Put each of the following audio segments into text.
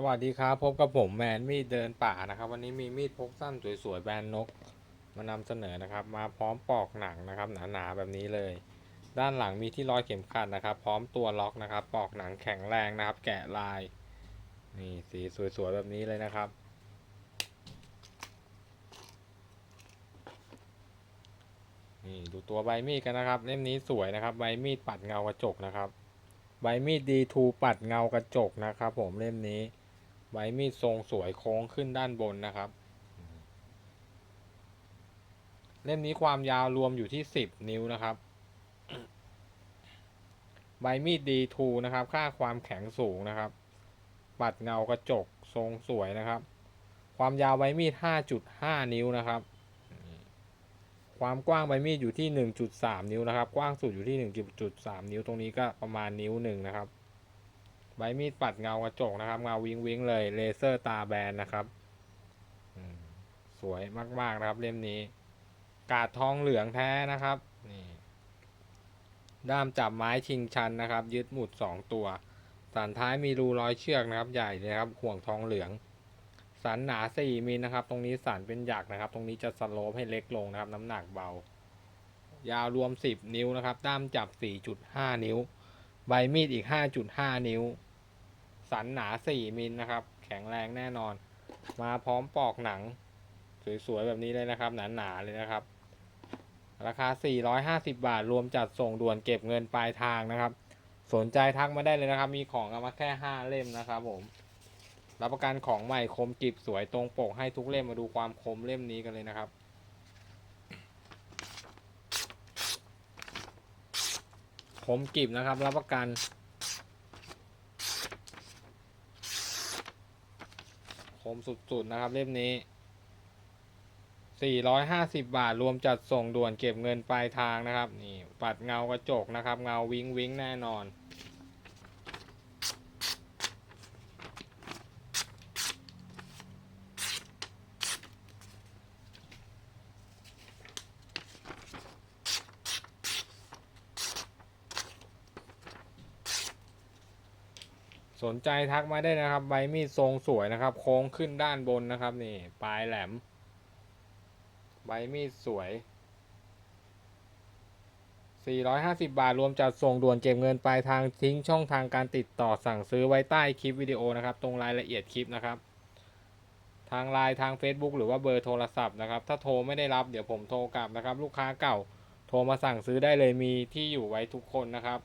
สวัสดีครับ พบกับผมแมนมีดเดินป่านะครับ วันนี้มีมีดพกสั้นสวยๆแบรนด์นก มานำเสนอนะครับ มาพร้อมปอกหนังนะครับหนาๆแบบนี้เลย ด้านหลังมีที่ร้อยเข็มขัดนะครับ พร้อมตัวล็อกนะครับ ปอกหนังแข็งแรงนะครับ แกะลายนี่สีสวยๆแบบนี้เลยนะครับ นี่ดูตัวใบมีดกันนะครับเล่มนี้สวยนะครับใบมีดปัดเงากระจกนะครับ ใบมีดดีทูปัดเงากระจกนะครับ ผมเล่มนี้ ใบมีดทรงสวยโค้งขึ้นด้านบนนะครับ เล่มนี้ความยาวรวมอยู่ที่ 10 นิ้วนะครับ ใบมีดดีทูนะครับ ค่าความแข็งสูงนะครับ ปัดเงากระจกทรงสวยนะครับ ความยาวใบมีด 5.5 นิ้วนะครับ ความกว้างใบมีดอยู่ที่ 1.3 นิ้วนะครับ กว้างสุดอยู่ที่ 1.3 นิ้วตรงนี้ก็ประมาณนิ้วหนึ่งนะครับ ใบมีดปัดเงากระจกนะครับ เงาวิงวิงเลยเลเซอร์ตาแบนนะครับสวยมาก ๆ นะครับ เล่มนี้ กาดทองเหลืองแท้นะครับนี่ด้ามจับไม้ชิงชันนะครับ ยึดหมุด 2 ตัว สันท้ายมีรูร้อยเชือกนะครับใหญ่เลยครับห่วงทองเหลือง สันหนา4มิลนะครับ ตรงนี้สันเป็นหยักนะครับ ตรงนี้จะสโลปให้เล็กลงนะครับ น้ำหนักเบา ยาวรวม 10 นิ้วนะครับ ด้ามจับ 4.5 นิ้ว ใบมีดอีก 5.5 นิ้ว สันหนา 4 มิลนะครับ แข็งแรงแน่นอน มาพร้อมปอกหนัง สวยๆ แบบนี้เลยนะครับ หนาๆ เลยนะครับ ราคา 450 บาท รวมจัดส่งด่วนเก็บเงินปลายทางนะครับ สนใจทักมาได้เลยนะครับ มีของมาแค่ 5 เล่มนะครับผม รับประกันของใหม่คมกริบสวยตรงปกให้ทุกเล่มมาดูความคมเล่มนี้กันเลยนะครับคมกริบนะครับ รับประกัน มสุดๆนะครับเล่มนี้ 450 บาทรวมจัดส่งด่วนเก็บเงินปลายทางนะครับ นี่ ปัดเงากระจกนะครับ เงาวิงวิงแน่นอน สนใจทักมาได้นะครับ ใบมีดทรงสวยนะครับ โค้งขึ้นด้านบนนะครับ นี่ ปลายแหลม ใบมีดสวย 450 บาทรวมจัดส่งด่วนเก็บเงินปลายทางทิ้งช่องทางการติดต่อสั่งซื้อไว้ใต้คลิปวิดีโอนะครับ ตรงรายละเอียดคลิปนะครับ ทางไลน์ทาง Facebook หรือว่าเบอร์โทรศัพท์นะครับ ถ้าโทรไม่ได้รับเดี๋ยวผมโทรกลับนะครับ ลูกค้าเก่า โทรมาสั่งซื้อได้เลยมีที่อยู่ไว้ทุกคนนะครับ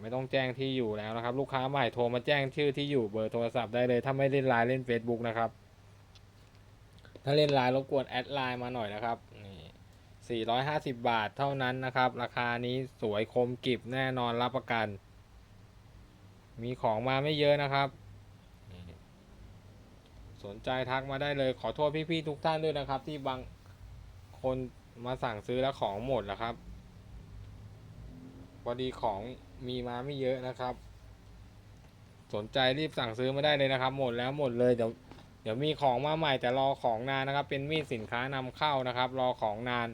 ไม่ต้องแจ้งที่อยู่แล้วนะครับ ลูกค้าใหม่โทรมาแจ้งชื่อที่อยู่เบอร์โทรศัพท์ได้เลย ถ้าไม่เล่นไลน์เล่น Facebook นะครับ ถ้าเล่นไลน์รบกวนแอดไลน์มาหน่อยนะครับนี่450 บาทเท่านั้นนะครับ ราคานี้สวยคมกริบแน่นอนรับประกัน มีของมาไม่เยอะนะครับสนใจทักมาได้เลยขอโทษพี่ๆทุกท่านด้วยนะครับ ที่บางคนมาสั่งซื้อแล้วของหมดแล้วครับ อดีของมีมาไม่เยอะนะครับ สนใจรีบสั่งซื้อมาได้เลยนะครับ หมดแล้วหมดเลยเดี๋ยวเดี๋ยวมีของมาใหม่แต่รอของนานนะครับ เป็นมีดสินค้านำเข้านะครับ รอของนาน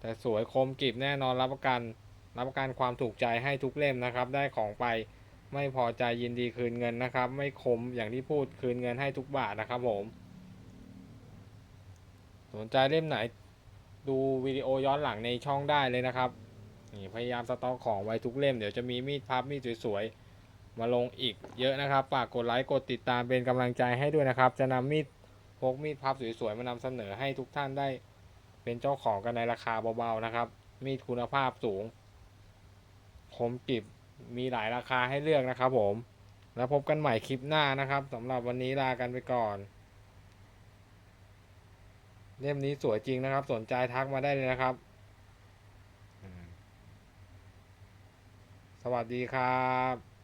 แต่สวยคมกริบแน่นอนรับประกัน รับประกันความถูกใจให้ทุกเล่มนะครับ ได้ของไปไม่พอใจยินดีคืนเงินนะครับ ไม่คมอย่างที่พูดคืนเงินให้ทุกบาทนะครับผม สนใจเล่มไหนดูวิดีโอย้อนหลังในช่องได้เลยนะครับ นี่พยายามสต็อกของไว้ทุกเล่มเดี๋ยวจะมีมีดพับมีดสวยๆ มาลงอีกเยอะนะครับฝากกดไลค์กดติดตามเป็นกำลังใจให้ด้วยนะครับ จะนำมีดพกมีดพับสวยๆ มานำเสนอให้ทุกท่านได้เป็นเจ้าของกันในราคาเบาๆนะครับ มีดคุณภาพสูงคมกริบมีหลายราคาให้เลือกนะครับผม แล้วพบกันใหม่คลิปหน้านะครับสำหรับวันนี้ลากันไปก่อน เล่มนี้สวยจริงนะครับ สนใจทักมาได้เลยนะครับอืมส วัสดีครับ